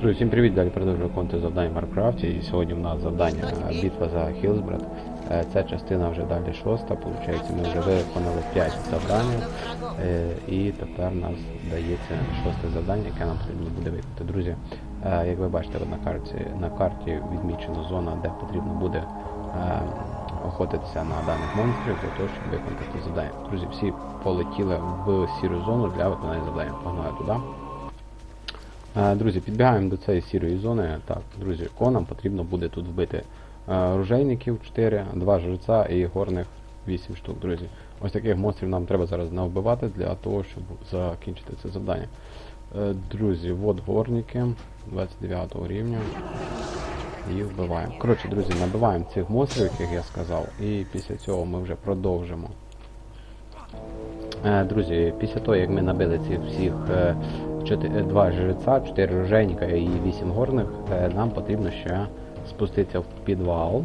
Друзі, всім привіт! Далі продовжую виконувати завдання в Маркрафті. І сьогодні в нас завдання битва за Хілсбред. Е, Ця частина вже далі шоста. Получається, ми вже виконали 5 завдань. е, І тепер нас дається шосте завдання, яке нам потрібно буде виконати. Друзі, е, як ви бачите, на карті, на карті відмічена зона, де потрібно буде охотитися на даних монстрів для того, щоб виконати завдання. Друзі, всі полетіли в сіру зону для виконання завдання. Погнали туди. Е, Друзі, підбігаємо до цієї сірої зони. Так, друзі, о, нам потрібно буде тут вбити е, ружейників 4, 2 жреця і горних 8 штук, друзі. Ось таких монстрів нам треба зараз навбивати для того, щоб закінчити це завдання. Е, Друзі, от горники 29 рівня. І вбиваємо. Коротше, друзі, набиваємо цих монстрів, яких я сказав, і після цього ми вже продовжимо. Друзі, після того, як ми набили цих всіх е, два жреця, 4 рожейника і 8 горних, е, нам потрібно ще спуститися в підвал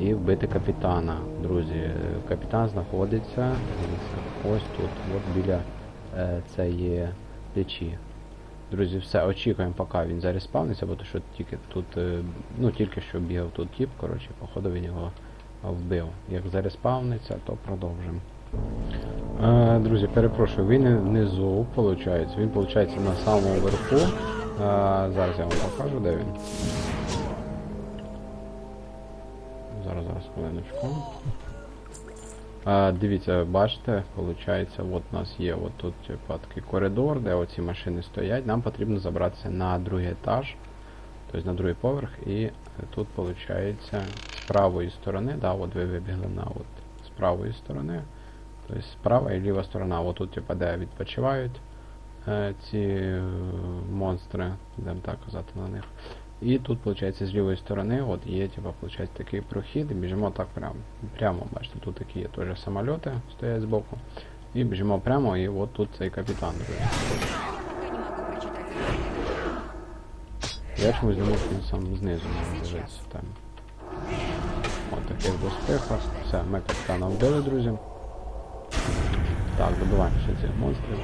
і вбити капітана. Друзі, капітан знаходиться ось тут, от біля е, цієї печі. Друзі, все, очікуємо, поки він зареспавниться, бо то що тільки тут, ну тільки що бігав тут тіп, коротше, походу він його вбив. Як зареспавниться, то продовжимо. Друзі, перепрошую, він не внизу, виходить. Він виходить на самому верху. Зараз я вам покажу, де він. Зараз, зараз, хвилиночку. Дивіться, бачите, виходить, от у нас є от тут типа, такий коридор, де оці машини стоять. Нам потрібно забратися на другий етаж, тобто на другий поверх, і тут виходить з правої сторони, да, от ви вибігли на от з правої сторони. Тобто права і ліва сторона, отут типа, де відпочивають е, ці е, монстри, будемо так казати на них. І тут, виходить, з лівої сторони от є типа, виходить, такий прохід, і біжимо так прямо. Прямо, бачите, тут такі є теж самольоти стоять збоку. І біжимо прямо, і от тут цей капітан. Я чомусь думав, що він сам знизу може дивитися там. От таких доспехах. Все, ми капітана вбили, друзі. Так, добиваємо ще цих монстрів.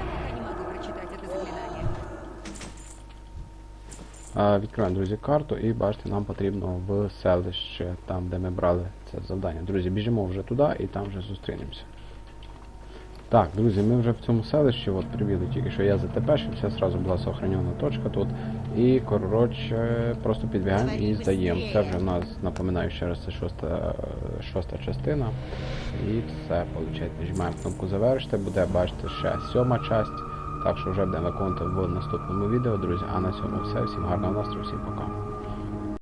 Відкриваємо, друзі, карту і бачите, нам потрібно в селище, там де ми брали це завдання. Друзі, біжимо вже туди і там вже зустрінемося. Так, друзі, ми вже в цьому селищі, от прибігли тільки що я ЗТПшився, зразу була сохранена точка тут. І коротше, просто підбігаємо і здаємо. Це вже в нас, напоминаю ще раз, це шоста, шоста частина. І все, виходить, нажимаємо кнопку завершити, буде, бачите, ще сьома часть. Так що вже будемо виконувати в наступному відео, друзі. А на цьому все. Всім гарного настрою, всім пока.